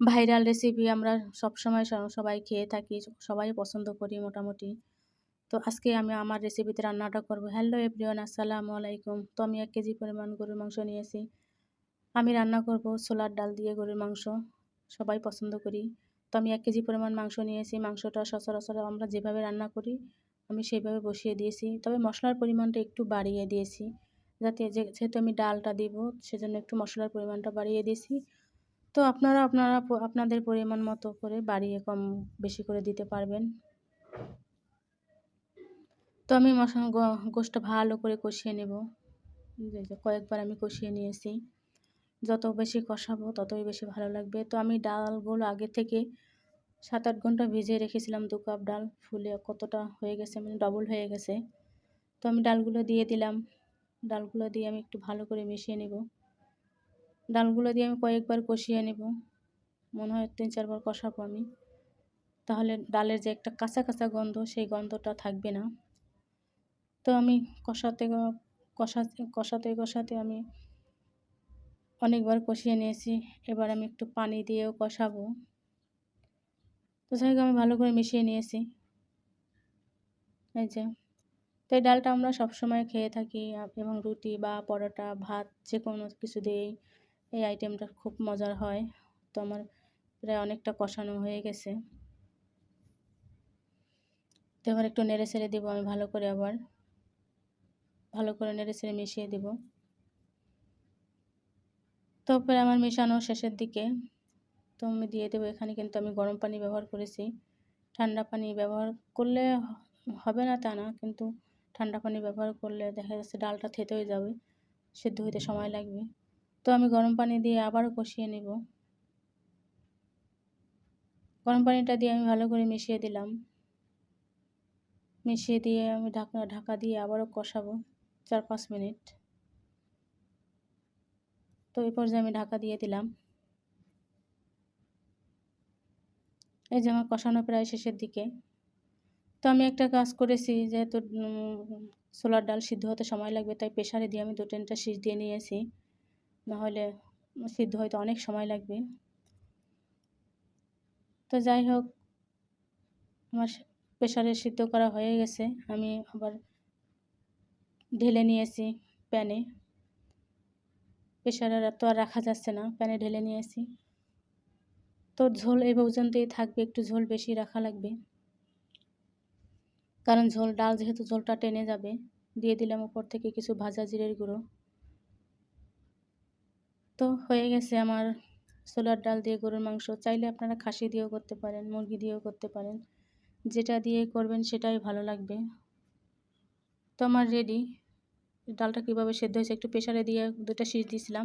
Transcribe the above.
Viral recipe আমরা সবসময় সবাই খেয়ে থাকি, সবাই পছন্দ করি মোটামুটি। তো আজকে আমি আমার রেসিপিতে রান্নাটা করব। হ্যালো এভরিওয়ান আসসালামু আলাইকুম। তো আমি এক কেজি পরিমাণ গরুর মাংস নিয়েছি। আমি রান্না করব ছোলার ডাল দিয়ে গরুর মাংস। সবাই পছন্দ করি। তো আমি এক কেজি পরিমাণ মাংস নিয়েছি। মাংসটা সচরাচর আমরা যেভাবে রান্না করি, আমি সেইভাবে বসিয়ে দিয়েছি। তবে মশলার পরিমাণটা একটু বাড়িয়ে দিয়েছি। যাতে যেহেতু আমি ডালটা দিব, সেজন্য একটু মশলার পরিমাণটা বাড়িয়ে দিয়েছি। তো আপনারা আপনারা আপনাদের পরিমাণ মতো করে বাড়িয়ে কম বেশি করে দিতে পারবেন। তো আমি মশলা গোষ্ঠটা ভালো করে কষিয়ে নেব। কয়েকবার আমি কষিয়ে নিয়েছি। যত বেশি কষাবো ততই বেশি ভালো লাগবে। তো আমি ডালগুলো আগে থেকে সাত আট ঘণ্টা ভিজিয়ে রেখেছিলাম, দু কাপ ডাল ফুলে কতটা হয়ে গেছে মানে ডবল হয়ে গেছে। তো আমি ডালগুলো দিয়ে দিলাম। ডালগুলো দিয়ে আমি একটু ভালো করে মিশিয়ে নেব। ডালগুলো দিয়ে আমি কয়েকবার কষিয়ে নেব। মনে হয় তিন চারবার কষাবো আমি। তাহলে ডালের যে একটা কাঁচা কাঁচা গন্ধ, সেই গন্ধটা থাকবে না। তো আমি কষাতে কষাতে কষাতে কষাতে আমি অনেকবার কষিয়ে নিয়েছি। এবার আমি একটু পানি দিয়েও কষাবো। তো আমি ভালো করে মিশিয়ে নিয়েছি। এই যে। তো এই ডালটা আমরা সবসময় খেয়ে থাকি এবং রুটি বা পরোটা, ভাত যে কোনো কিছু দিয়েই। এই আইটেমটা খুব মজার হয়। তো আমার প্রায় অনেকটা কষানো হয়ে গেছে। তো এবার একটু নেড়ে ছেড়ে দেবো আমি ভালো করে আবার। ভালো করে নেড়ে ছেড়ে মিশিয়ে দেব। তারপরে আমার মেশানো শেষের দিকে। তো আমি দিয়ে দেবো, এখানে কিন্তু আমি গরম পানি ব্যবহার করেছি। ঠান্ডা পানি ব্যবহার করলে হবে না তা না, কিন্তু ঠান্ডা পানি ব্যবহার করলে দেখা যাচ্ছে ডালটা থেতে হয়ে যাবে। সেদ্ধ হইতে সময় লাগবে। তো আমি গরম পানি দিয়ে আবারও কষিয়ে নেব। গরম পানিটা দিয়ে আমি ভালো করে মিশিয়ে দিলাম। মিশিয়ে দিয়ে আমি ঢাকা ঢাকা দিয়ে আবারও কষাবো চার পাঁচ মিনিট। তো এই পর্যায়ে আমি ঢাকা দিয়ে দিলাম। এই যে আমার কষানো প্রায় শেষের দিকে। তো আমি একটা কাজ করেছি, যেহেতু ছোলার ডাল সিদ্ধ হতে সময় লাগবে, তাই প্রেশারে দিয়ে আমি দু তিনটা সিজ দিয়ে নিয়েছি। নাহলে সিদ্ধ হয়তো অনেক সময় লাগবে। তো যাই হোক, আমার প্রেশারে সিদ্ধ করা হয়ে গেছে। আমি আবার ঢেলে নিয়েছি প্যানে। প্রেশারে তো আর রাখা যাচ্ছে না, প্যানে ঢেলে নিয়েছি। তো ঝোল এই পর্যন্তই থাকবে, একটু ঝোল বেশি রাখা লাগবে। কারণ ঝোল, ডাল যেহেতু ঝোলটা টেনে যাবে, দিয়ে দিলাম উপর থেকে কিছু ভাজা জিরের গুঁড়ো। তো হয়ে গেছে আমার সোলার ডাল দিয়ে গরুর মাংস। চাইলে আপনারা খাসি দিয়েও করতে পারেন, মুরগি দিয়েও করতে পারেন। যেটা দিয়ে করবেন সেটাই ভালো লাগবে। তো আমার রেডি ডালটা কীভাবে সেদ্ধ হয়েছে একটু প্রেশারে দিয়ে দুটা সিজ দিয়েছিলাম।